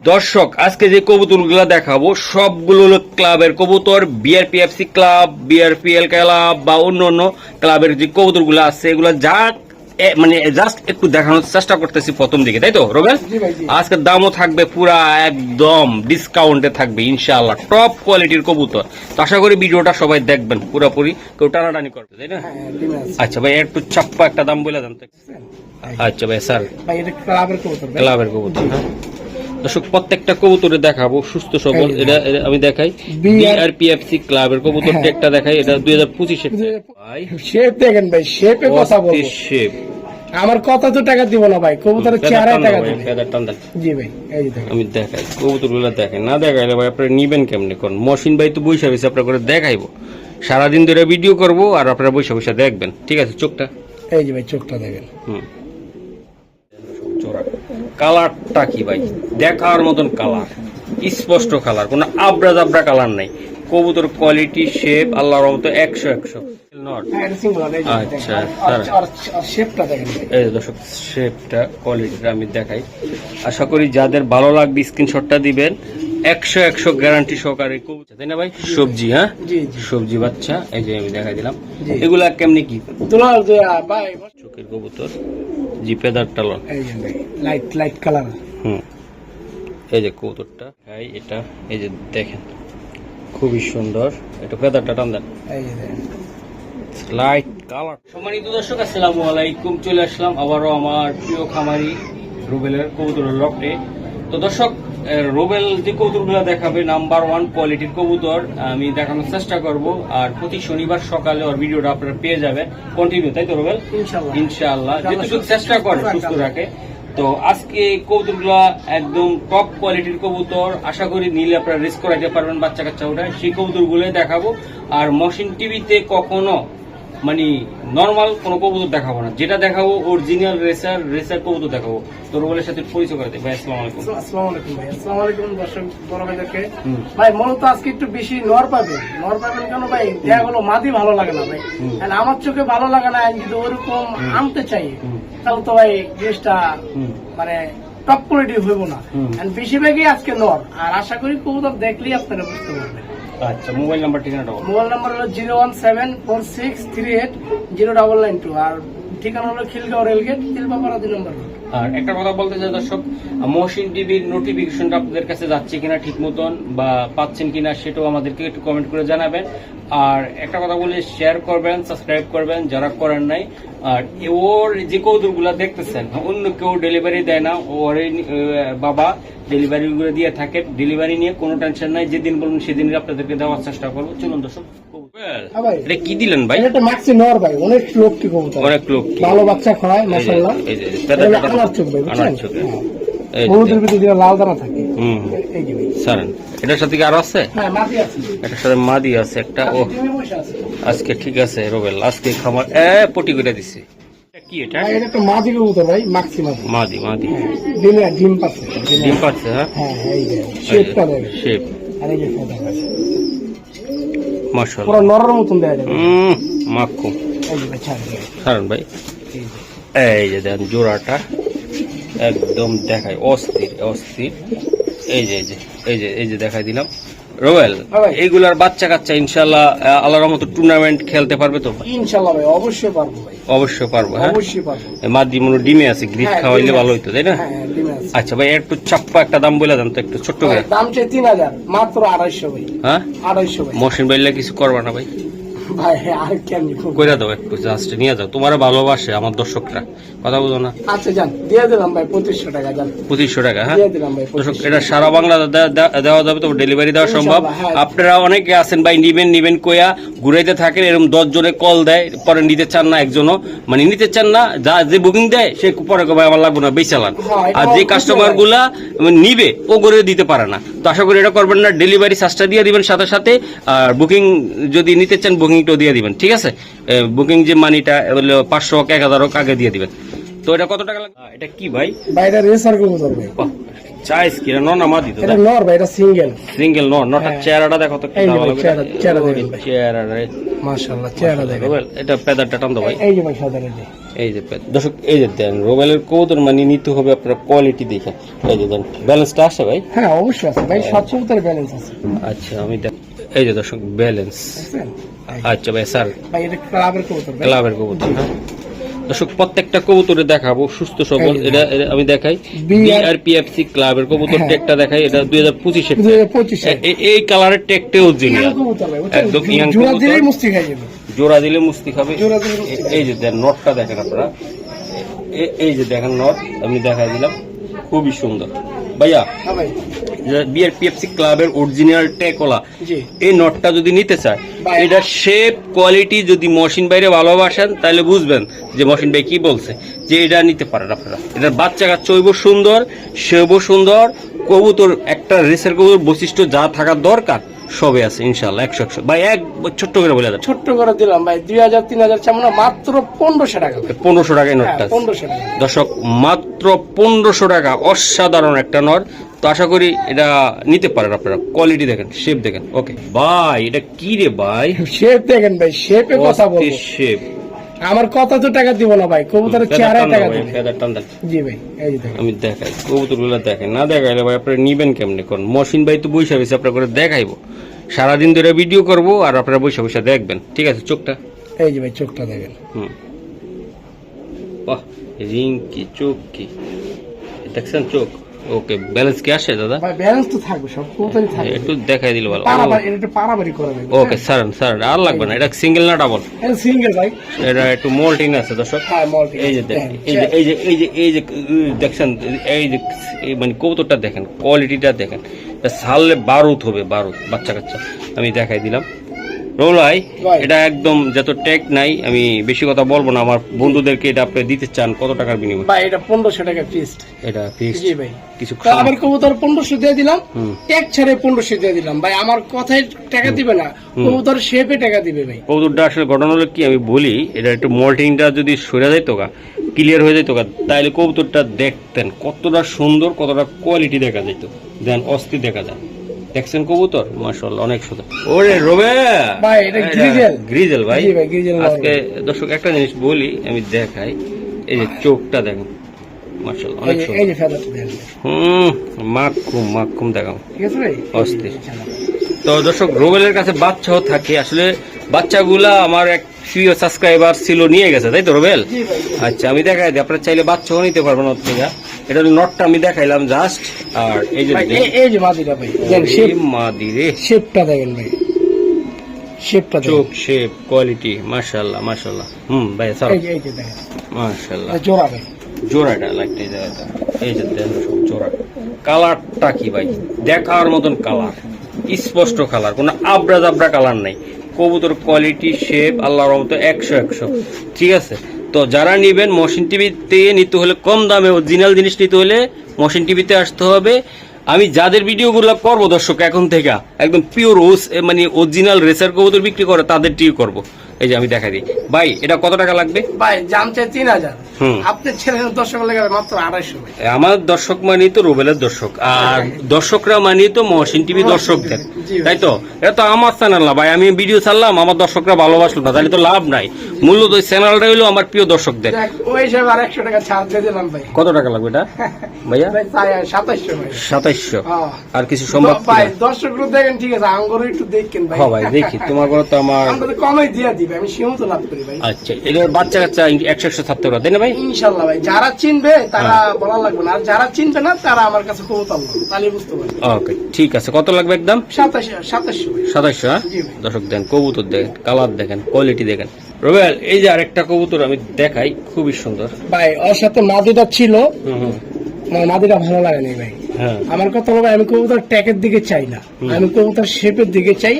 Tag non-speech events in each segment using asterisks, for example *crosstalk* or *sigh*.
দর্শক আজকে যে কবুতরগুলো দেখাবো সবগুলো হলো ক্লাবের কবুতর বিআরপিএফসি ক্লাব বিআরপিএল ক্লাব বা অন্য অন্য ক্লাবের যে কবুতরগুলো আছে এগুলো যা মানে জাস্ট একটু দেখানোর চেষ্টা করতেছি প্রথম দিকে তাই তো রোবেল? ভাই, দামও থাকবে পুরা একদম ডিসকাউন্টে থাকবে ইনশাআল্লাহ টপ কোয়ালিটির কবুতর। তো আশা করি ভিডিওটা সবাই দেখবেন পুরোপুরি কেউ টানাটানি করবে তাই না? হ্যাঁ আছে। আচ্ছা ভাই একটু চাপ্পা একটা দাম বলে দেন আচ্ছা ভাই স্যার। ক্লাবের কবুতর ক্লাবের কবুতর হ্যাঁ। দর্শক প্রত্যেকটা কবুতরে দেখাবো সুস্থ সবল এটা আমি দেখাই। বিআরপিএফসি ক্লাবের কবুতর হ্যাঁ। একটা দেখাই এটা দুই হাজার পঁচিশে ভাই। শেপ দেখেন ভাই শেপে কথা বলব। শেপ। আমার কথা তো টাকা দিব না ভাই কবুতরের চেহারায় টাকা দেবে। জি ভাই এই যে দেখেন। আমি দেখাই কবুতর দেখেন না দেখাইলে ভাই আপনারা নিবেন কেমনে? কোন মহসিন ভাই তো বৈশা বসে আপনার করে দেখাইবো। সারাদিন ধরে ভিডিও করব আর আপনারা বৈশা বৈশা দেখবেন। ঠিক আছে চোখটা। এই যে ভাই চোখটা দেখেন। হুম। চোরা কালারটা কি ভাই? দেখার মতন কালার স্পষ্ট কালার কোনো আবরা জাবরা কালার নাই। কবুতর কোয়ালিটি শেপ আল্লাহর রহমতে একশো একশো। আচ্ছা, এই দর্শক শেপটা কোয়ালিটিটা আমি দেখাই। আশা করি যাদের ভালো লাগবে স্ক্রিনশটটা দিবেন। একশো একশো গ্যারান্টি সহকারে কবুতর। তাই না ভাই? সবজি হ্যাঁ? সবজি বাচ্চা এই যে আমি দেখাই দিলাম। এগুলা কেমনি কি? ভাই চোখের কবুতর জি পেদার টালন। ভাই লাইট লাইট কালার হুম। এই যে কবুতরটা এই এটা এই যে দেখেন। খুবই সুন্দর। এটা ফেদারটা টান দেন। এই যে দেখেন লাইট কালার সম্মানিত দর্শক আসসালামু আলাইকুম। চলে আসলাম আবারও আমার প্রিয় খামারি রুবেলের কবুতরের লকটে তো দর্শক রুবেল যে কবুতরগুলো দেখাবে নাম্বার ওয়ান কোয়ালিটির কবুতর। আমি দেখানোর চেষ্টা করব আর প্রতি শনিবার সকালে ওর ভিডিওটা আপনারা পেয়ে যাবেন কন্টিনিউ তাই তো রুবেল? ইনশাআল্লাহ। ইনশাআল্লাহ। যেটুকু চেষ্টা করে সুস্থ রাখে। তো আজকে কবুতরগুলা একদম টপ কোয়ালিটির কবুতর। আশা করি নিলে আপনারা রিস্ক করাইতে পারবেন বাচ্চা কাচ্চা ওঠায় সেই কবুতরগুলোই দেখাবো। আর মশিন টিভিতে কখনো মানে নর্মাল কোনো কবুতর দেখাবো না। যেটা দেখাবো অরিজিনাল রেসার রেসার কবুতর দেখাবো। তোর বলে সাথে পরিচয় করে ভাই আসসালামু আলাইকুম। আসসালামু আলাইকুম ভাই। আসসালামু আলাইকুম দর্শক বড় ভাইদেরকে। ভাই মূলত আজকে একটু বেশি নর পাবেন। নর পাবেন কেন ভাই? দেখা গেলো মাদি ভালো লাগে না ভাই। আমার চোখে ভালো লাগে না আমি যদি ওরকম আনতে চাই। তাহলে তো ভাই জিনিসটা মানে টপ কোয়ালিটি হইব না। বেশিরভাগই আজকে নর। আর আশা করি কবুতর দেখলেই আপনারা বুঝতে পারবেন। আচ্ছা মোবাইল নাম্বার ঠিকানাটা মোবাইল নাম্বার হলো zero one seven four six three eight zero double nine two. আর ঠিকানা হলো খিলগাঁও রেলগেট তিলবাপাড়া দুই নম্বর রোড। আর একটা কথা বলতে চাই দর্শক, মহসিন টিভির নোটিফিকেশনটা আপনাদের কাছে যাচ্ছে কিনা ঠিক মতন বা পাচ্ছেন কিনা সেটাও আমাদেরকে একটু কমেন্ট করে জানাবেন। আর একটা কথা বলে শেয়ার করবেন সাবস্ক্রাইব করবেন যারা করেন নাই। আর ওর যে কৌতুকগুলো দেখতেছেন, অন্য কেউ ডেলিভারি দেয় না। ওর বাবা ডেলিভারি গুলো দিয়ে থাকে। ডেলিভারি নিয়ে কোনো টেনশন নাই, যেদিন বলুন সেদিনই আপনাদেরকে দেওয়ার চেষ্টা করব। চলুন দর্শক। এটা কি দিলেন ভাই? এটা মাক্সি নর ভাই অনেক লোকটি কবুতর? অনেক লোক ভালো বাচ্চা খাওয়ায় এই এই যে- এই আনার চোখ ভাই বুঝছেন? আনার চোখে। হ্যাঁ। এই যে- হলুদের ভিতরে যেটা লাল দানা থাকে। হুম। এই যে ভাই। সারেন এটার সাথে কি আরও আছে? হ্যাঁ মাটি আছে। এটার সাথে মাদি আছে একটা। ও ডিমে বসে আছে। আজকে ঠিক আছে রোবেল। আজকে খামার এ পটি করে দিছে। এটা কি এটা? এটা একটা মাদি কবুতর ভাই মাক্সি মাদি মাদি। মাদি ডিমে ডিম পাচ্ছে। ডিম পাচ্ছে হ্যাঁ? হ্যাঁ এই যে শেপটা দেখেন শেপ। আর এই যে ফেদার আছে পুরো মাশাআল্লাহ মতন দেয়া যাবে। হুম মাখো। এই ভাই, এই যে। দেন জোড়াটা একদম দেখাই অস্থির অস্থির। এই যে এই যে এই যে এই যে দেখাই দিলাম। রোবেল হ্যাঁ ভাই। এইগুলার বাচ্চা কাচ্চা ইনশাল্লাহ আল্লাহর রহমতে টুর্নামেন্ট খেলতে পারবে তো? ইনশাল্লাহ ভাই অবশ্যই পারব ভাই। অবশ্যই পারব হ্যাঁ? অবশ্যই পারব। মাদি মনে ডিমে আছে গ্রিপ হ্যাঁ, খাওয়াইলে ভালো। হইতো তাই না? হ্যাঁ আচ্ছা ভাই একটু চাপ্পা একটা দাম বলে দেন তো একটু ছোট্ট করে। দাম চাই তিন হাজার মাত্র আড়াইশো ভাই। হ্যাঁ? আড়াইশো ভাই। মহসিন বাইলে কিছু করবা না ভাই। ভাই আর কেমনি কইরা দাও একটু জাস্ট নিয়ে যাও। তোমার ভালোবাসে আমার দর্শকরা। কথা বুঝো না? আচ্ছা যান দিয়ে দিলাম ভাই পঁচিশশো টাকা যান। পঁচিশশো টাকা হ্যাঁ? দিয়ে দিলাম ভাই দর্শক এটা সারা বাংলা দে- দে- দেওয়া যাবে তো ডেলিভারি দেওয়া সম্ভব। হ্যাঁ। আপনারা অনেকে আছেন ভাই নিবেন নিবেন কইয়া ঘুরাইতে থাকেন এরকম দশ জনে কল দেয় পরে নিতে চান না একজনও। মানে নিতে চান না যা যে বুকিং দেয় সে পরে কবে আমার লাগবে না বেচালান হ্যাঁ, আর যে কাস্টমারগুলা নিবে ও করে দিতে পারে না। তো আশা করি এটা করবেন না ডেলিভারি চার্জটা দিয়ে দিবেন সাথে সাথে আর বুকিং যদি নিতে চান বুকিংটাও দিয়ে দিবেন ঠিক আছে? বুকিং যে মানিটা হলো পাঁচশো হোক এক হাজার হোক আগে দিয়ে দিবেন। তো এটা কত টাকা লাগবে? এটা কি ভাই? এটা রেসার কবুতর ভাই। চাইস কি না মাদি তো এটা নর ভাই এটা সিঙ্গেল সিঙ্গেল নর হ্যাঁ। চেহারাটা দেখো তো এই যে ভালো ভাই, লাগে। চেহারা- চেহারা দেখেন ভাই। রে। মাশাআল্লাহ চেহারা দেখেন। রোবেল, এটা পেদারটা টান দাও ভাই। এই যে ভাই সাধারণ যে। এই যে দর্শক এই যে দেন রোবেলের কবুতর মানে নিতে হবে আপনার কোয়ালিটি দেখে। এই যে দেন ব্যালেন্সটা আসে ভাই? হ্যাঁ অবশ্যই আছে ভাই সব কবুতরের ব্যালেন্স আছে। আচ্ছা আমি দেখ এই যে দর্শক ব্যালেন্স আচ্ছা ভাই স্যার ভাই এটা ক্লাবের কবুতর ক্লাবের কবুতর হ্যাঁ। দর্শক প্রত্যেকটা কবুতরে দেখাবো সুস্থ সবল এটা এটা আমি দেখাই। বিআরপিএফসি ক্লাবের কবুতর হ্যাঁ। টেকটা দেখাই এটা দুই হাজার পঁচিশে এই কালারের টেকটে অরিজিনাল কবুতর একদম জোড়া দিলে মুস্তি খাবে। এই যে নটটা দেখেন আপনারা। এই যে দেখেন নট আমি দেখাই দিলাম। খুবই সুন্দর। ভাইয়া হ্যাঁ ভাই। বিআরপিএফসি ক্লাবের অরিজিনাল টেকোলা এই নটটা যদি নিতে চায় এটা শেপ কোয়ালিটি যদি মশিন বাইরে ভালোবাসেন তাহলে বুঝবেন যে মশিন ভাই কি বলছে যে এটা নিতে পারেন আপনারা। এটার বাচ্চা কাচ্চা সুন্দর সেব সুন্দর কবুতর একটা রেসের কবুতর বৈশিষ্ট্য যা থাকার দরকার সবে আছে ইনশাল্লাহ একশো একশো। ভাই এক ছোট্ট করে বলে দেন। ছোট্ট করে দিলাম ভাই দুই হাজার তিন হাজার চামড়া মাত্র পনেরোশো টাকা পনেরোশো টাকায় হ্যাঁ নটটা আছে। পনেরোশো টাকা। দর্শক মাত্র পনেরোশো টাকা। অসাধারণ একটা নর। তো আশা করি এটা নিতে পারেন আপনারা। কোয়ালিটি দেখেন শেপ দেখেন। ওকে ভাই এটা কি রে ভাই? শেপ দেখেন ভাই শেপে কথা বলব। শেপ আমার কথা তো টাকা দিব না ভাই কবুতরের চেহারায় টাকা দিবে। জি ভাই এই যে দেখেন। আমি দেখাই কবুতরগুলো দেখেন। না দেখাইলে ভাই আপনারা নিবেন কেমনে? কোন মশিন ভাই তো বৈশা রয়েছে আপনার করে দেখাইবো। সারাদিন ধরে ভিডিও করব আর আপনারা বৈশা বৈশা দেখবেন। ঠিক আছে চোখটা? এই যে ভাই চোখটা দেখেন। হুম। বাহ। রিঙ্কি চোখ কি দেখছেন চোখ? ওকে ব্যালেন্স কি আসে দাদা? ভাই ব্যালেন্স তো থাকবে সব থাকবে। একটু দেখাই দিলে ভালো। পারাবারি এটা পারাবারি করে দেবে ওকে স্যার স্যার আর লাগবে না এটা সিঙ্গেল না ডাবল এটা সিঙ্গেল ভাই। এটা একটু মোল্টিং আছে দর্শক। হ্যাঁ মল্টি এই যে দেখেন এই যে এই যে এই যে এই যে দেখছেন এই যে এই মানে কবুতরটা দেখেন কোয়ালিটিটা দেখেন। এটা ছাড়লে বারুদ হবে বারুদ বাচ্চা কাচ্চা আমি দেখাই দিলাম। রোলাই ভাই। এটা একদম যত টেক নাই আমি বেশি কথা বলব না আমার বন্ধুদেরকে এটা আপনি দিতে চান কত টাকার বিনিময়? ভাই এটা পনেরোশো টাকা ফিস্ট এটা ফিক্সড জি ভাই। কিছু তো আমার কবুতর পনেরোশো দিয়ে দিলাম। এক ছেড়ে পনেরোশো দিয়ে দিলাম। ভাই আমার কথায় টাকা দিবে না কবুতর শেপে টাকা দিবে ভাই। কবুতরটা আসলে ঘটনা হলো কি আমি বলি এটা একটু মল্টিংটা যদি সরে যাইতো গা ক্লিয়ার হয়ে যেত গা তাহলে কবুতরটা দেখতেন কতটা সুন্দর কতটা কোয়ালিটি দেখা যেত দেন অস্থির দেখা যায়। দেখছেন কবুতর? মাশাআল্লাহ অনেক সুন্দর। ওরে রবে! ভাই, এটা গ্রিজেল। গ্রিজেল ভাই। জি ভাই, গ্রিজেল আজকে দর্শক একটা জিনিস বলি আমি দেখাই। এই যে চোখটা দেখো মাশাআল্লাহ অনেক সুন্দর। এই যে ফেদারটা দেখেন। হুম মাখুম মাখুম দেখাও। ঠিক আছে ভাই? অস্থির। তো দর্শক রোবেলের কাছে বাচ্চাও থাকে। আসলে বাচ্চাগুলা আমার এক প্রিয় সাবস্ক্রাইবার ছিল নিয়ে গেছে তাই তো রোবেল? আচ্ছা আমি দেখাই দিই আপনারা চাইলে বাচ্চাও নিতে পারবেন ওর থেকে। এটা হলো নটটা আমি দেখাইলাম জাস্ট আর এই যে এই- যে মাদিটা ভাই দেখেন শেপ মাদি রে। শেপটা দেখেন ভাই। শেপটা চোখ শেপ কোয়ালিটি মাশাআল্লাহ মাশাআল্লাহ। হুম ভাই স্যার এই যে দেখেন। মাশাআল্লাহ। জোড়া ভাই। জোড়াটা লাগতে জায়গাটা এই যে দেন সব জোড়া। কালারটা কি ভাই? দেখার মতন কালার। স্পষ্ট কালার কোনো আবরা জাবরা কালার নাই। কবুতর কোয়ালিটি শেপ আল্লাহর রহমত একশো একশো। ঠিক আছে? তো যারা নেবেন মশিন টিভিতে নিতে হলে কম দামে অরিজিনাল জিনিস নিতে হলে মশিন টিভিতে আসতে হবে। আমি যাদের ভিডিওগুলো করব দর্শক, এখন থেকে একদম পিওর ওস মানে অরিজিনাল রেসার কবুতর বিক্রি করে, তাদের টিও করব। এই যে আমি দেখা দিই। ভাই এটা কত টাকা লাগবে? ভাই জাম চাই তিন হাজার। হুম। আপনার ছেলে দর্শক লেগে মাত্র আড়াইশো আমার দর্শক মানি তো রুবেলের দর্শক। আর দর্শকরা মানি তো মহসিন টিভি দর্শকদের তাই তো? এটা তো আমার চ্যানেল না ভাই আমি ভিডিও ছাড়লাম আমার দর্শকরা ভালোবাসলো না তাহলে তো লাভ নাই। মূলত ওই চ্যানেলটা হলো আমার প্রিয় দর্শকদের ওই হিসাবে আর একশো টাকা ছাড় দিয়ে দিলাম ভাই। কত টাকা লাগবে এটা? ভাইয়া? ভাই সাতাইশো সাতাইশশো হ্যাঁ। আর কিছু সম্ভব ভাই দর্শক দেখেন ঠিক আছে আঙ্গুর একটু দেখেন ভাই। ভাই দেখি তোমার তো আমার কমই দিয়ে দিবে আমি সীমিত লাভ করি ভাই। আচ্ছা বাচ্চা কাচ্চা একশো একশো থাকতে পারে তাই না ভাই? ইনশাল্লাহ ভাই যারা চিনবে তারা হ্যাঁ। বলা লাগবে না আর যারা চিনবে না তারা আমার কাছে কবুতর নেবে তাহলে বুঝতে পারবে। ওকে ঠিক আছে কত লাগবে একদম? সাতাশি সাতাশশো হ্যাঁ। দর্শক দেন কবুতর দেখেন কালার দেখেন কোয়ালিটি দেখেন। রুবেল এই যে আরেকটা কবুতর আমি দেখাই খুবই সুন্দর। ভাই ওর সাথে মাদিটা ছিল। আমার মাদিটা ভালো লাগেনি ভাই। হ্যাঁ। আমার কথা হলো আমি কবুতর ট্যাকের দিকে চাই না। আমি কবুতর শেপের দিকে চাই।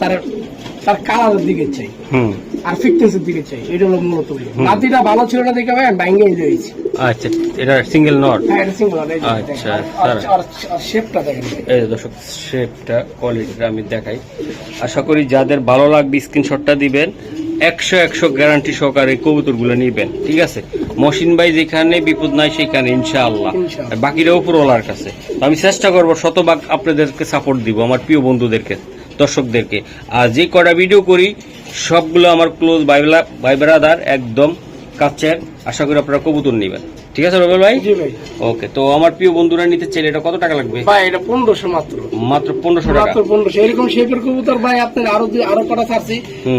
তার তার কালারের দিকে চাই। আর ফিটনেসের দিকে চাই। এটা হলো মূলত মাদিটা ভালো ছিল না দেখে ভাই ব্যাঙ্গে দিয়েছি আচ্ছা এটা সিঙ্গেল নট হ্যাঁ এটা সিঙ্গল আচ্ছা, আর স্যার। শেপটা দেখেন। এই দর্শক শেপটা কোয়ালিটিটা আমি দেখাই। আশা করি যাদের ভালো লাগবে স্ক্রিনশটটা দিবেন। একশো একশো গ্যারান্টি সহকারে কবুতরগুলো নিবেন ঠিক আছে? মসিন ভাই যেখানে বিপদ নাই সেখানে ইনশাআল্লাহ। বাকিরা উপরওয়ালার কাছে। আমি চেষ্টা করব শতভাগ আপনাদেরকে সাপোর্ট দিব আমার প্রিয় বন্ধুদেরকে। দর্শকদেরকে। আর যে কটা ভিডিও করি, সবগুলো আমার ক্লোজ বাই ভাই ব্রাদার একদম কাছের। আশা করি আপনারা কবুতর নেবেন। ঠিক আছে রবেল ভাই? ওকে তো আমার প্রিয় বন্ধুরা নিতে চাইলে এটা কত টাকা লাগবে? ভাই এটা পনেরোশো মাত্র। মাত্র পনেরোশো টাকা। মাত্র পনেরোশো। এরকম শেপের কবুতর ভাই আপনার আরও দুই- আরও কটা ছাড়ছি।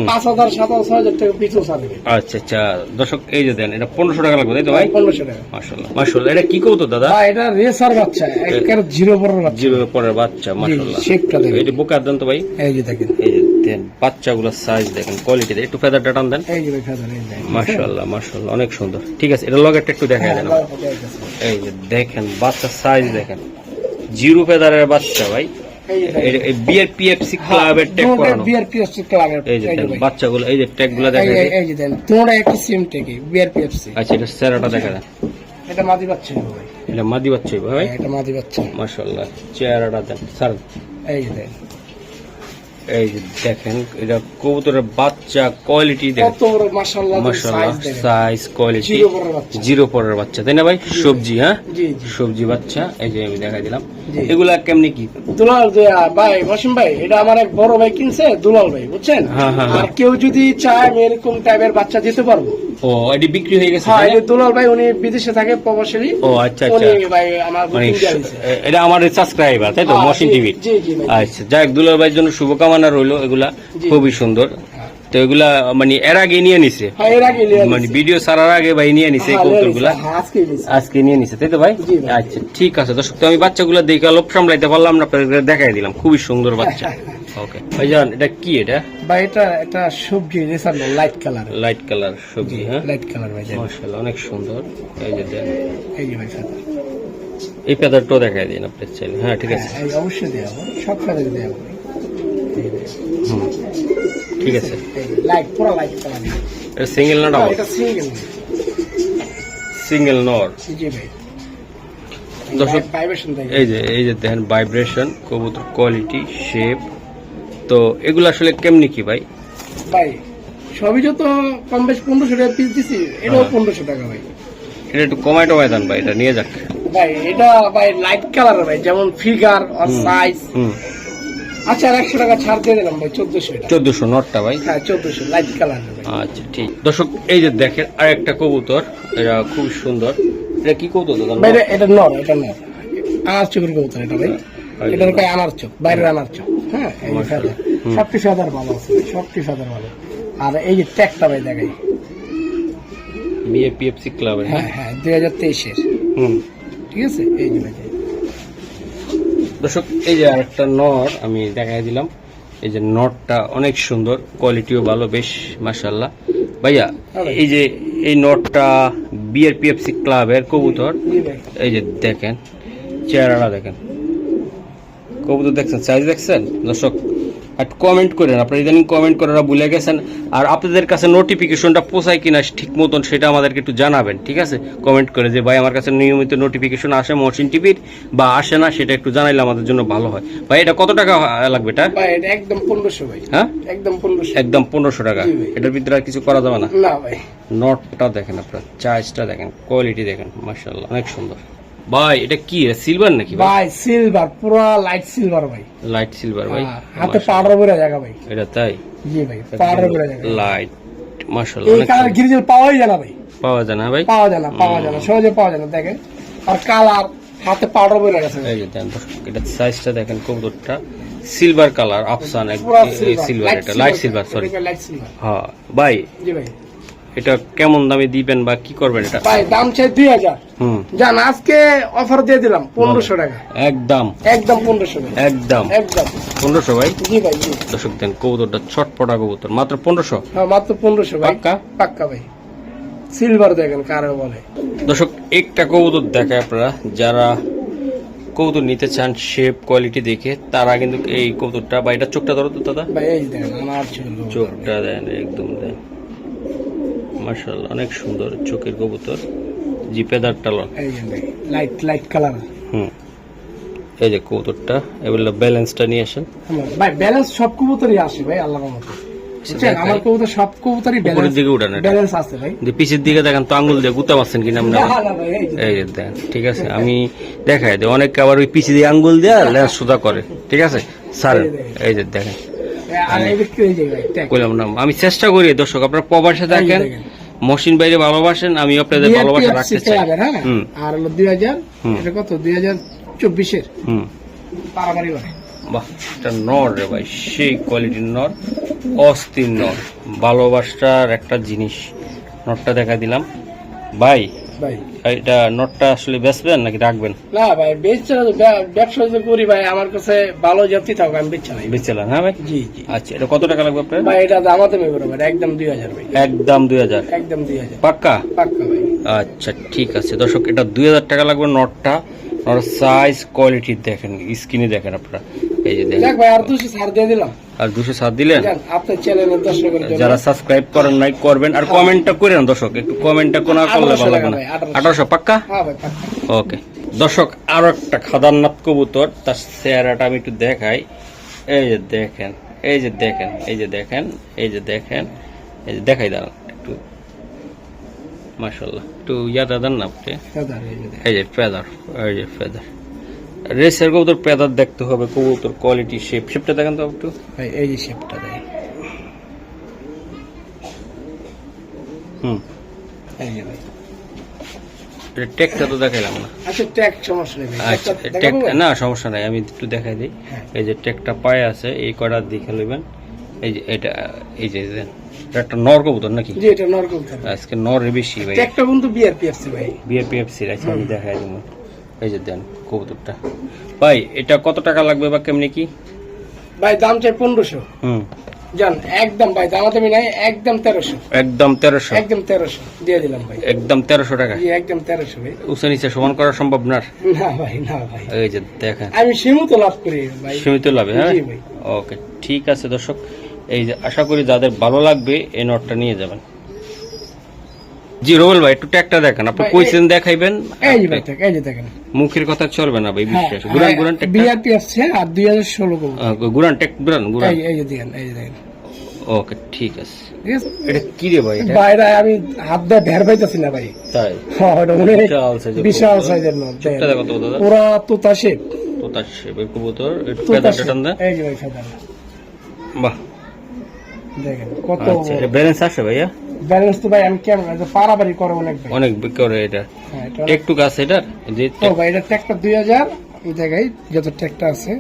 পাঁচ হাজার সাত হাজার হাজার টাকা পিছু ছাড়বে আচ্ছা আচ্ছা। দর্শক এই যে দেন এটা পনেরোশো টাকা লাগবে তাই তো ভাই? পনেরোশো টাকা। মার্শাল্লাহ মার্শাল্লাহ এটা কি কবুতর দাদা? এটা রেসার বাচ্চা একেবারে জিরো বড় বাচ্চা। জিরো পরের বাচ্চা মার্শাল্লাহ শেপটা দেখেন। এটা বুকে দেন তো ভাই? এই যে দেখেন। এই যে দেন বাচ্চাগুলোর সাইজ দেখেন কোয়ালিটি একটু ফেদারটা টান দেন। ফেদার মার্শাল্লাহ মার্শাল্লাহ অনেক সুন্দর। ঠিক আছে এটা লগেরটা একটু দেখা দেন এই যে। দেখেন বাচ্চার সাইজ দেখেন। জিরো ফেদারের বাচ্চা ভাই। এই যে দেখেন। এই বিআর পিএফসি ক্লাবের ট্যাগ করানো। BRPFC ক্লাবের এই যে। বাচ্চাগুলো এই যে ট্যাগ দেখা যায় এই যে দেন তোমরা একই সিম থেকে বিআরপিএফসি আচ্ছা এটা সেরাটা দেখা যায় এটা মাদি বাচ্চা ভাই। এটা মাদি বাচ্চা ভাই। হ্যাঁ, এটা মাদি বাচ্চা। মাশাল্লাহ চেহারাটা দেন স্যার। এই যে দেন। এই দেখেন এটা কবুতরের বাচ্চা কোয়ালিটি দেখেন। সাইজ কোয়ালিটি জিরো পরের বাচ্চা। তাই না ভাই? সবজি হ্যাঁ? সবজি বাচ্চা এই যে আমি দেখাই দিলাম। এগুলা কেমনি কি? দুলাল ভাই মসিম ভাই এটা আমার এক বড় ভাই কিনছে দুলাল ভাই বুঝছেন? হ্যাঁ, হ্যাঁ, হ্যাঁ। আর কেউ যদি চায় এরকম টাইপের বাচ্চা দিতে পারব। ও এটি বিক্রি হয়ে গেছে হ্যাঁ এই দুলাল ভাই উনি বিদেশে থাকে প্রবাসী। ও আচ্ছা আচ্ছা। উনি ভাই আমার এটা আমার সাবস্ক্রাইবার তাই তো? হ্যাঁ, মশিন টিভি জি, জি, আচ্ছা যাক দুলাল ভাইয়ের জন্য শুভকামনা রইল এগুলা। খুবই সুন্দর। তো এগুলা মানে এর আগে নিয়ে নিছে? হ্যাঁ মানে ভিডিও সারার আগে ভাই নিয়ে নিছে এই হ্যাঁ, হ্যাঁ, আজকে নিয়ে নিছে তাই তো ভাই? আচ্ছা ঠিক আছে দর্শক তো আমি বাচ্চাগুলো দেখে লোভ সামলাইতে পারলাম না আপনাদের দেখাই দিলাম। খুবই সুন্দর বাচ্চা। *laughs* ওকে ভাইজান এটা কি এটা? ভাই এটা একটা সবজি racer light colour light colour সবজি হ্যাঁ? লাইট কালার ভাই দেখেন। মাশাআল্লাহ অনেক সুন্দর। এই যে দেন। এই যে ভাই। এই পেদারটাও দেখাই দিন আপনি চাইলে। হ্যাঁ ঠিক আছে। হ্যাঁ, এই অবশ্যই দেওয়া সব দেওয়া ঠিক আছে। লাইট পুরো লাইট কালার এটা সিঙ্গেল না ডাবল এটা সিঙ্গেল সিঙ্গেল নর। জি ভাই। দর্শক এই যে এই যে দেখেন ভাইব্রেশন কবুতর কোয়ালিটি শেপ তো এগুলো আসলে কেমনি কি ভাই? ভাই সবই যত কম বেশ পনেরোশো টাকা পিস দিছি এটাও হ্যাঁ। পনেরোশো টাকা ভাই। এটা একটু কমাই টমাই দেন ভাই এটা নিয়ে যাক। ভাই এটা ভাই লাইট কালার ভাই যেমন ফিগার আর সাইজ আচ্ছা আর একশো টাকা ছাড় দিয়ে দিলাম ভাই চোদ্দশো চোদ্দশো নটটা ভাই? হ্যাঁ চোদ্দশো লাইট কালার আচ্ছা ঠিক। দর্শক এই যে দেখেন আর একটা কবুতর এটা খুব সুন্দর। এটা কি কবুতর দাদা? এটা- নর এটা নর। আনার চোখের কবুতর এটা ভাই। ভাই। আনার চোখ বাইরের আনার চোখ। হ্যাঁ এই যে মাশাআল্লাহ। feather। হুম। সব কিছু হাজার ভালো আছে সব কিছু ভালো। আর এই যে ট্যাগটা ভাই দেখাই। বিএপিএফসি ক্লাবের হ্যাঁ? হ্যাঁ দুই হাজার তেইশের। হুম। ঠিক আছে? এই যে দর্শক এই যে আরেকটা নট আমি দেখাই দিলাম। এই যে নটটা অনেক সুন্দর কোয়ালিটিও ভালো বেশ মাশাল্লাহ ভাইয়া হ্যাঁ এই যে এই নটটা বিআরপিএফসি ক্লাবের কবুতর এই যে দেখেন চেহারাটা দেখেন। কবুতর দেখছেন সাইজ দেখছেন? দর্শক একটু কমেন্ট করেন আপনারা ইদানিং কমেন্ট করারা ভুলে গেছেন আর আপনাদের কাছে নোটিফিকেশনটা পোষায় কিনা ঠিক মতন সেটা আমাদেরকে একটু জানাবেন ঠিক আছে? কমেন্ট করে যে ভাই আমার কাছে নিয়মিত নোটিফিকেশন আসে মহসিন টিভির বা আসে না সেটা একটু জানাইলে আমাদের জন্য ভালো হয়। ভাই এটা কত টাকা লাগবে এটা? একদম পনেরোশো ভাই। হ্যাঁ? একদম পনেরোশো। একদম পনেরোশো টাকা। এটার ভিতরে আর কিছু করা যাবে না? না ভাই। নটটা দেখেন আপনার চার্জটা দেখেন কোয়ালিটি দেখেন মার্শাল্লাহ অনেক সুন্দর। ভাই এটা কি সিলভার নাকি ভাই? সিলভার পুরো লাইট সিলভার ভাই। লাইট সিলভার ভাই? হ্যাঁ, হাতে পাউডার করে জায়গা ভাই। এটা তাই? জি ভাই পাউডার করে জায়গা। লাইট মার্শাল্লাহ এই কালার সুন্দর। পাওয়াই যায় না ভাই। পাওয়া যায় না ভাই? পাওয়া যায় না পাওয়া যায় না সহজে পাওয়া যায় না দেখেন। আর কালার হাতে পাউডার করে গেছে এই যে দেন এটা সাইজটা দেখেন কবুতরটা সিলভার কালার আফসান সিলভার এটা light silver sorry light silver হ্যাঁ ভাই। জি ভাই। এটা কেমন দামে দিবেন বা কি করবেন এটা? ভাই দাম চাই দুই হাজার। হুম। জান আজকে অফার দিয়ে দিলাম পনেরোশো টাকা। একদম। একদম পনেরোশো একদম। একদম। পনেরোশো ভাই? জি ভাই দর্শক দেন কবুতরটা ছটপটা কবুতর। মাত্র পনেরোশো? হ্যাঁ মাত্র পনেরোশো ভাই। পাক্কা? পাক্কা ভাই। সিলভার দেখেন কারে বলে। দর্শক একটা কবুতর দেখায় আপনারা। যারা কবুতর নিতে চান শেপ কোয়ালিটি দেখে তারা কিন্তু এই কবুতরটা বা এটা চোখটা ধরো তো দাদা। ভাই এই দেখেন আমার চোখটা দেন একদম দেন। মার্শাল অনেক সুন্দর চোখের কবুতর। জিপেদার টালন এই যে ভাই লাইট লাইট কালার হুম। এই যে কবুতরটা এবার ব্যালেন্সটা নিয়ে আসেন। ভাই ব্যালেন্স সব কবুতরই আসে ভাই আল্লাহর মতো আমার কবুতর সব কবুতরই উপরের দিকে উঠান ব্যালেন্স আছে ভাই। যে পিছের দিকে দেখেন তো আঙ্গুল দিয়ে গুতা মারছেন কিনা এই যে। দেখেন ঠিক আছে। *laughs* আমি দেখাই দিই অনেক আবার ওই পিছিয়ে দিয়ে আঙ্গুল দিয়ে লেন্স সোজা করে ঠিক আছে? স্যার এই যে দেখেন। আমি চেষ্টা করি দর্শক আপনার প্রবাসে থাকেন মসিন বাইরে ভালোবাসেন আমি আপনাদের ভালোবাসা রাখতে চাই। হ্যাঁ? আর হলো দুই হাজার। এটা কত? দুই হাজার চব্বিশের। করে বাহ এটা নর রে ভাই সেই কোয়ালিটির নর অস্থির নর। ভালোবাসার একটা জিনিস নটটা দেখা দিলাম। ভাই ভাই। এটা নটটা আসলে বেচবেন নাকি রাখবেন? না ভাই বেচছে না ব্যবসা যদি করি ভাই আমার কাছে ভালো জাতি থাকবে আমি বেচছে নাই। বেচছিলেন হ্যাঁ ভাই? জি জি। আচ্ছা এটা কত টাকা লাগবে আপনার? ভাই এটা দামাতে মেয়ে ভাই একদম দুই হাজার ভাই। একদম দুই হাজার? একদম দুই হাজার। পাক্কা? পাক্কা ভাই। আচ্ছা ঠিক আছে। দর্শক এটা দুই হাজার টাকা লাগবে নটটা। নট সাইজ কোয়ালিটি দেখেন স্কিনে দেখেন আপনারা। এই যে দেখেন। ভাই আর দুশো ছাড় দিয়ে দিলাম। আর দুশো সাত দিলেন? যারা সাবস্ক্রাইব করেন নাই করবেন আর কমেন্টটা করেন দর্শক একটু কমেন্টটা কোনা করলে ভালো লাগবে না। টাকা ভাই, 1800 আঠারোশো পাক্কা? হ্যাঁ ওকে দর্শক আরও একটা খাদারনাথ কবুতর তার চেহারাটা আমি একটু দেখাই। এই যে দেখেন এই যে দেখেন এই যে দেখেন এই যে দেখেন এই যে দেখাই দাঁড়ান একটু। মাশাল্লাহ একটু ইয়াদা দেন না আপনি? এই যে দেখ। এই যে ফেদার এই যে ফেদার। রেসের কবুতর পেদার দেখতে হবে কবুতর কোয়ালিটি শেপ শেপটা দেখেন তো একটু। ভাই এই যে শেপটা দেয় হুম। এই যে ভাই। এটা তো দেখাইলাম না। আচ্ছা ট্যাগ সমস্যা নেই আচ্ছা ট্যাগটা ভাই? না সমস্যা নাই আমি একটু দেখাই দিই। হ্যাঁ। এই যে টেকটা পায়ে আছে এই কয়টা দেখে লইবেন। এই যে এটা এই যে দেন। একটা নর কবুতর নাকি? জি এটা নরকম থাকে আজকে নর বেশি ভাই। ট্যাগটা কিন্তু আছে আমি দেখাই এই যে দেন কবুতরটা। ভাই এটা কত টাকা লাগবে বা কেমনি কি? ভাই দাম চাই পনেরোশো। হুম। জান একদম ভাই আমি নাই একদম তেরোশো। একদম তেরোশো? একদম তেরোশো দিয়ে দিলাম ভাই। একদম তেরোশো টাকা? একদম তেরোশো ভাই। উঁচা নিচে সমান করা সম্ভব না না ভাই না ভাই। এই যে দেখেন। আমি সীমিত লাভ করি ভাই। সীমিত লাভে হ্যাঁ। ওকে ঠিক আছে দর্শক। এই যে আশা করি যাদের ভালো লাগবে এই নোটটা নিয়ে যাবেন। জি রোবেল ভাই একটু ট্যাগটা দেখেন। আপনি কইছেন দেখাইবেন? এই যে ভাই এই যে দেখেন। মুখের কথা চলবে না ভাই হ্যাঁ বিশ্বাস। গুরান গুরান ট্যাগটা বিআরপি আসছে আর দুই হাজার ষোলো কবুতর। আহ, গুরান ট্যাগ গুরান গুরান এই এই যে দেখেন এই যে দেখেন। ওকে ঠিক আছে। এটা কি রে ভাই এটা? বাইরে আমি হাত দিয়ে ভের পাইতেছি না ভাই। তাই? হ্যাঁ, ওটা অনেক বিশাল size-এর বিশাল কবুতর। সাইজের নদ চোখটা দেখো তো দাদা। ওরা তোতা শেপ তো তার কবুতর। একটু তোতা টান দেন। এই যে ভাই ফেদার বাহ। দেখেন কত আচ্ছা ব্যালেন্স আসে ভাইয়া? ব্যালেন্স তো ভাই আমি এই যে পারাবাড়ি করে অনেক ভাই। অনেক করে এটা। হ্যাঁ একটু কাছে এটা যে ও ভাই এটা দুই হাজার এই জায়গায় যত ট্যাগটা আছে।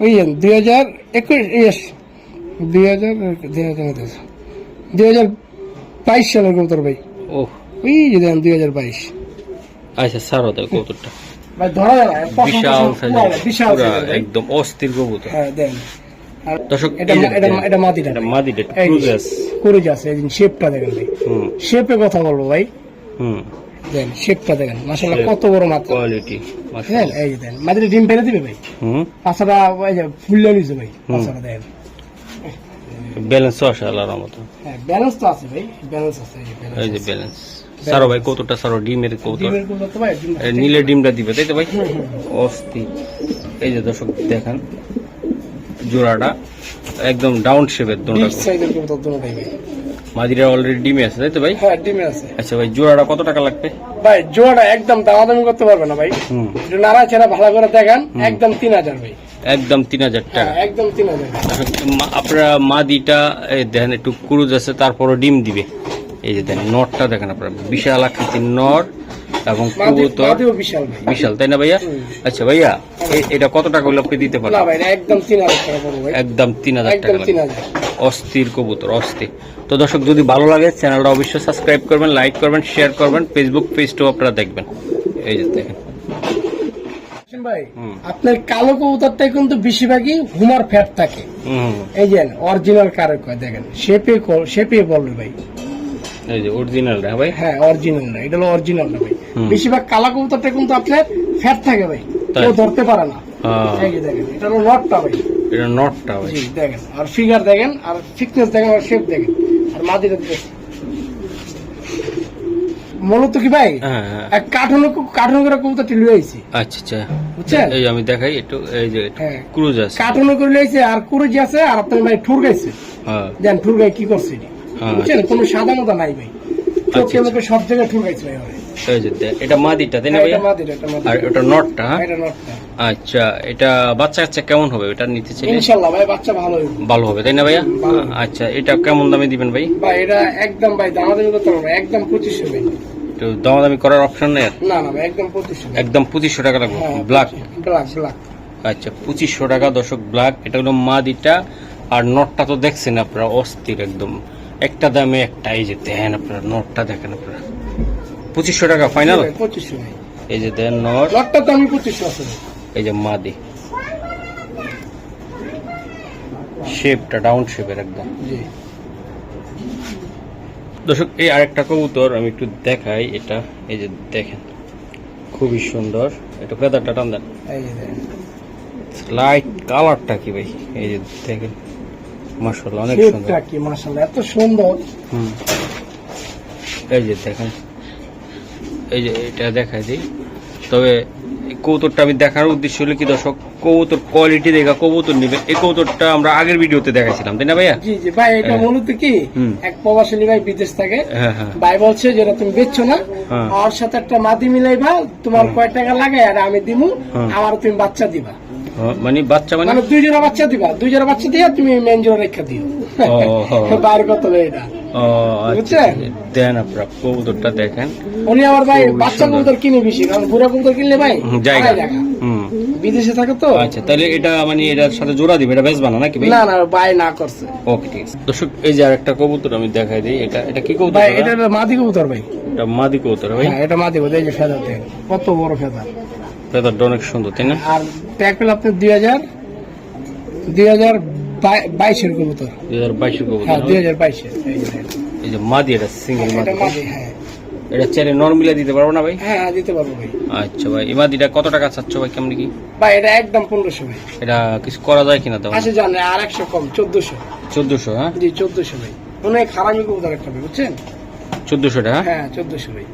ওই দুই হাজার একুশ ইয়েস দুই হাজার দুই হাজার দুই হাজার বাইশ সালের কবুতর ভাই। ও ওই যে হাজার বাইশ। আচ্ছা সার হতে কবুতরটা। ভাই ধরা যায় বিশাল বিশাল। একদম অস্থির কবুতর। হ্যাঁ দেন। দর্শক এটা এই যে মা- এটা মাদিটা মাদিটা এই যে, ক্রুজেস কুরুজ আছে এই শেপটা দেখেন ভাই। শেপে কথা বলব ভাই। হুম। দেন শেপটা দেখেন। মাসাল্লাহ কত বড় মাত্রা। কোয়ালিটি হ্যাঁ এই দেন মাদিটা ডিম ফেলে দিবে ভাই। হুম। পাঁচটা ওই যে ফুললে নিছে ভাই পাঁচটা দেখেন। ব্যালেন্স আসে আল্লাহর রহমতে। হ্যাঁ ব্যালেন্স তো আছে ভাই ব্যালেন্স আছে এই যে ব্যালেন্স সারো ভাই কতটা সারো ডিমের কবুতর ডিমেরগুলো তো ভাই ডিম এই নীলে ডিমটা দিবে তাই তো ভাই? অস্থির। এই যে দর্শক দেখেন। জোড়াটা একদম ডাউন শেপের দোনটা মাদিরা অলরেডি ডিমে। আছে তাই তো ভাই? হ্যাঁ ডিমে আছে। আচ্ছা ভাই জোড়াটা কত টাকা লাগবে? ভাই জোড়া একদম দামাদামি করতে পারবে না ভাই। একটু নাড়া ছেড়া ভালো করে দেখান একদম তিন হাজার ভাই। একদম তিন হাজার হ্যাঁ টাকা একদম তিন হাজার। আপনারা মাদিটা দেখেন একটু কুরুজ আছে তারপরও ডিম দিবে। এই যে দেখেন নটটা দেখেন আপনারা বিশাল আকৃতির নর এবং কবুতর বিশাল তাই না ভাইয়া? আচ্ছা ভাইয়া এটা কত টাকা হলে আপনি দিতে না পারেন একদম তিন হাজার টাকা অস্থির কবুতর অস্থির। তো দর্শক যদি ভালো লাগে চ্যানেলটা অবশ্যই সাবস্ক্রাইব করবেন লাইক করবেন শেয়ার করবেন ফেসবুক পেজটাও আপনারা দেখবেন। এই যে দেখেন। ভাই। আপনার কালো কবুতরটাই কিন্তু বেশিরভাগই হুমার ফ্যাট থাকে। এই যে অরিজিনাল কারে কয় দেখেন শেপে শেপে বলবে ভাই। এই যে অরিজিনাল না ভাই? হ্যাঁ অরিজিনাল না এটা হলো অরিজিনাল না ভাই। বেশিরভাগ কালা কবুতরটা কিন্তু আপনার ফ্যাট থাকে ভাই কেউ ধরতে পারে না। আহ, এই যে দেখেন এটা হলো নটটা ভাই। এটা নটটা ভাই। দেখেন আর ফিগার দেখেন আর ফিটনেস দেখেন আর শেপ দেখেন আর মাদিটা দেখেন। মূলত কি ভাই? হ্যাঁ হ্যাঁ। এক কার্টুন কার্টুন করে আইছি। আচ্ছা আচ্ছা। বুঝছেন? এই আমি দেখাই একটু এই যে। ক্রুজ আছে। কার্টুন করে আর কুরুজি আছে আর আপনার ভাই ঠুর গাইছে হ্যাঁ। দেন ঠুর গাই কি করছে এটি? বুঝছেন? কোনো মতো নাই ভাই। চোখে আচ্ছা। মুখে সব জায়গায় ঠুর গাইছে ভাই আমার। এটা মাদিটা তাই না হ্যাঁ, এটা। আর নটটা হ্যাঁ? এটা নটটা। আচ্ছা এটা বাচ্চা কাচ্চা কেমন হবে? এটা নিতে ভাই বাচ্চা ভালো হবে। তাই না ভাইয়া? আচ্ছা এটা কেমন দামে দিবেন ভাই? ভাই এটা একদম ভাই দামাদামি করতে পারব একদম ভাই। একটু দামাদামি করার অপশন নেই না না ভাই একদম টাকা লাগবে হ্যাঁ, ব্ল্যাক ব্ল্যাক ব্ল্যাক আচ্ছা পঁচিশশো টাকা দশক ব্ল্যাক এটা হলো মাদিটা আর নটটা তো দেখছেন আপনারা অস্থির একদম। একটা দামে একটা এই যে দেখেন আপনারা নটটা দেখেন আপনারা। পঁচিশশো টাকা ফাইনাল পঁচিশশো এই যে দেন নট। লটটা তো পঁচিশশো আছে। এই যে মাদি। শেপটা ডাউন শেপের একদম। দর্শক এই আরেকটা কবুতর আমি একটু দেখাই এটা এই যে দেখেন খুবই সুন্দর। এটা ফেদারটা টান দেন। লাইট কালারটা কি ভাই? এই যে দেখেন। মাসাল্লাহ অনেক সুন্দর কি মাশাআল্লাহ এত সুন্দর হুম। এই যে দেখেন এই যে এটা দেখাই দিই তবে এই আমি দেখার উদ্দেশ্য হলো কি দর্শক কবুতর কোয়ালিটি দেখা কবুতর নেবেন এই কবুতরটা আমরা আগের ভিডিওতে দেখাইছিলাম তাই না ভাইয়া জি জি ভাই এটা হ্যাঁ। মূলত কি হুম। এক প্রবাসী ভাই বিদেশ থাকে হ্যাঁ হ্যাঁ ভাই বলছে যেটা তুমি বেচছো না। আমার সাথে একটা মাদি মিলাইবা তোমার কয় টাকা লাগে আর আমি দিমু হ্যাঁ। আমার তুমি বাচ্চা দিবা মানে বাচ্চা মানে? মানে দুই জোড়া বাচ্চা দিবা দুই জোড়া বাচ্চা দিয়া তুমি মেন জোড়া রেখা দিও। ও, ও। *laughs* বাইরে কত এটা। আচ্ছা বুঝছেন? দেন আপনারা কবুতরটা দেখেন। উনি আমার ভাই বাচ্চা কবুতর কিনে বেশি কারণ বুড়া কবুতর কিনলে ভাই জায়গা। আড়াই টাকা। হুম। বিদেশে থাকে তো। আচ্ছা তাহলে এটা মানে এটার সাথে জোড়া দিবে এটা বেচবা না নাকি ভাই? না না ভাই না করছে। ওকে ঠিক আছে। দর্শক এই যে আরেকটা কবুতর আমি দেখাই দিই এটা এটা কি কবুতর ভাই এটা মাদি কবুতর ভাই। এটা মাদি কবুতর ভাই। হ্যাঁ এটা মাদি কবুতর এই যে ফেদার দেখেন কত বড় ফেদার। ফেদারটা অনেক সুন্দর তাই না? আর ট্যাগ পেল আপনার দুই হাজার দুই হাজার বাইশের কবুতর। দুই হাজার বাইশের হ্যাঁ কবুতর দুই হাজার বাইশের এই যে মাদি এটা সিঙ্গেল মাদি এটা হ্যাঁ। এটা চাইলে নর্মালি দিতে পারব না ভাই? হ্যাঁ হ্যাঁ, দিতে পারব ভাই। আচ্ছা ভাই এই মাদিটা কত টাকা চাচ্ছ ভাই কেমন কি? ভাই এটা একদম পনেরোশো ভাই। এটা কিছু করা যায় কিনা দাও আচ্ছা জানে আর একশো কম চোদ্দশো। চোদ্দশো হ্যাঁ? জি চোদ্দশো ভাই। অনেক খারাপই কবুতর একটা বুঝছেন? চোদ্দশো টাকা হ্যাঁ চোদ্দশো ভাই।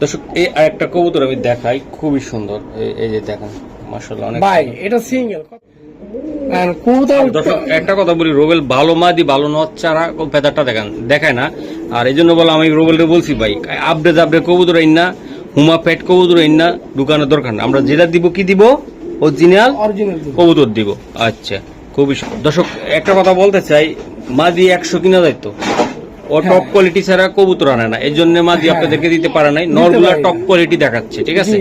দর্শক এই আরেকটা কবুতর আমি দেখাই খুবই সুন্দর। এই- যে দেখেন মাসাল্লাহ অনেক ভাই এটা সিঙ্গেল। একটা কথা বলি রোবেল ভালো মাদি ভালো নচ চারা পেতারটা দেখান দেখায় না। আর এই জন্য বলো আমি রোবেলকে বলছি ভাই আপডেট আপডেট কবুতর আইন না হুমা পেট কবুতর আইন না দোকানের দরকার না। আমরা যেটা দিব কি দিব? অরিজিনাল কবুতর দিব। আচ্ছা খুবই দর্শক একটা কথা বলতে চাই মাদি একশো কিনা যাইতো? ও টপ হ্যাঁ। কোয়ালিটি ছাড়া কবুতর আনে না। জন্য মাদি হ্যাঁ। আপনাদেরকে দিতে পারে নাই। নরগুলা টপ কোয়ালিটি দেখাচ্ছে ঠিক আছে?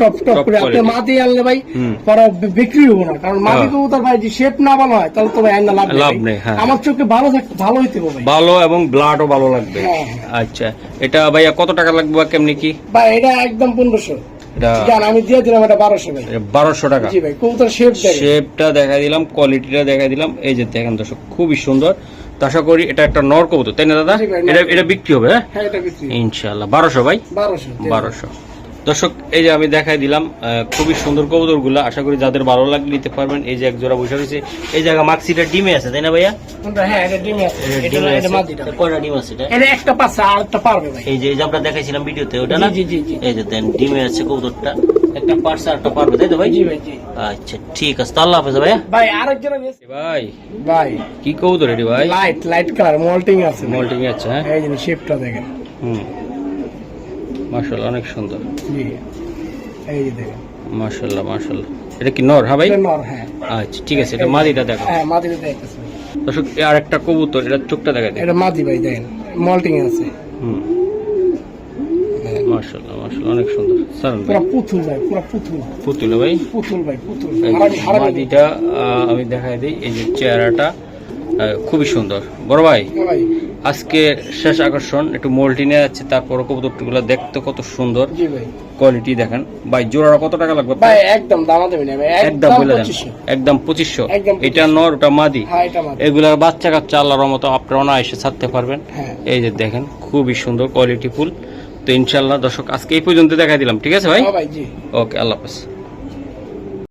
টপ টপ করে আপনি মাদি আনলে ভাই। পরে বিক্রি হব না। কারণ মাদি হ্যাঁ। কবুতর ভাই যে শেপ না ভালো হয় তাহলে তো ভাই লাভ লাভ নেই। আমার চোখে ভালো ভালো হইতে হবে ভালো এবং ব্লাডও ভালো লাগবে। আচ্ছা এটা ভাইয়া কত টাকা লাগবে বা কেমনি কি? ভাই এটা একদম পনেরোশো। এটা জান আমি দিয়ে দিলাম এটা বারোশো বারোশো টাকা। জি ভাই কবুতর শেপ শেপটা দেখা দিলাম কোয়ালিটিটা দেখা দিলাম। এই যে দেখেন দর্শক খুবই সুন্দর। তো আশা করি এটা একটা নর কবুতর তাই না দাদা? এটা এটা বিক্রি হবে হ্যাঁ? হ্যাঁ ইনশাল্লাহ বারোশো ভাই? বারোশো বারোশো। দর্শক এই যে আমি দেখাই দিলাম আহ, খুবই সুন্দর কবুতরগুলা আশা করি যাদের ভালো লাগলে নিতে পারবেন। এই যে এক জোড়া বসে রয়েছে। এই জায়গা মাক্সিটা ডিমে আছে তাই না ভাইয়া? কোনটা? হ্যাঁ এটা ডিমে আছে। এটা এটা ডিমে এটা আছে। মাদিটা এটা কয়টা ডিম আছে এটা? এটা একটা পাচ্ছে আর একটা পারবে ভাই। এই যে আমরা দেখাইছিলাম ভিডিওতে ওটা না? জি জি জি এই যে দেন ডিমে আছে কবুতরটা। একটা পার্সে আর একটা পারবে তাই তো ভাই? ভাই আচ্ছা ঠিক আছে আল্লাহ হাফেজ ভাইয়া। ভাই আরেকজন ভাই ভাই। কি কবুতর এটি ভাই? লাইট লাইট কালার মল্টিং আছে। মল্টিং আছে হ্যাঁ? এই যে শেপটা দেখেন। হুম। মাশাল্লাহ অনেক সুন্দর। জি এই যে দেখেন। মাশাল্লাহ মাশাল্লাহ এটা কি নর হ্যাঁ ভাই নর হ্যাঁ। আচ্ছা ঠিক আছে এটা মাদিটা দেখো হ্যাঁ মাদিটা দেখতেছে দর্শক আর একটা কবুতর এটা চোখটা দেখা দেয় এটা মাদি ভাই দেখেন মল্টিং আছে। হুম। অনেক সুন্দর। স্যার পুরো পুতুল ভাই পুরো পুতুল। পুতুল ভাই? পুতুল পুতুল। মাদিটা আমি দেখাই দিই এই যে চেহারাটা খুবই সুন্দর। বড় ভাই। আজকে শেষ আকর্ষণ একটু মোল্টি নিয়ে যাচ্ছে তারপর কবুতরগুলো দেখতে কত সুন্দর। কোয়ালিটি দেখেন। ভাই জোড়াটা কত টাকা লাগবে? ভাই একদম দামা একদম বলে দেন। পঁচিশশো। একদম পঁচিশশো। এটা নর ওটা মাদি। হ্যাঁ এটা মাদি। এগুলার বাচ্চা কাচ্চা আল্লাহর মতো আপনারা এসে ছাড়তে পারবেন। হ্যাঁ। এই যে দেখেন খুবই সুন্দর কোয়ালিটি ফুল। তো ইনশাল্লাহ দর্শক আজকে এই পর্যন্ত দেখা দিলাম। ঠিক আছে ভাই? হ্যাঁ ভাই জি। ওকে আল্লাহ হাফেজ।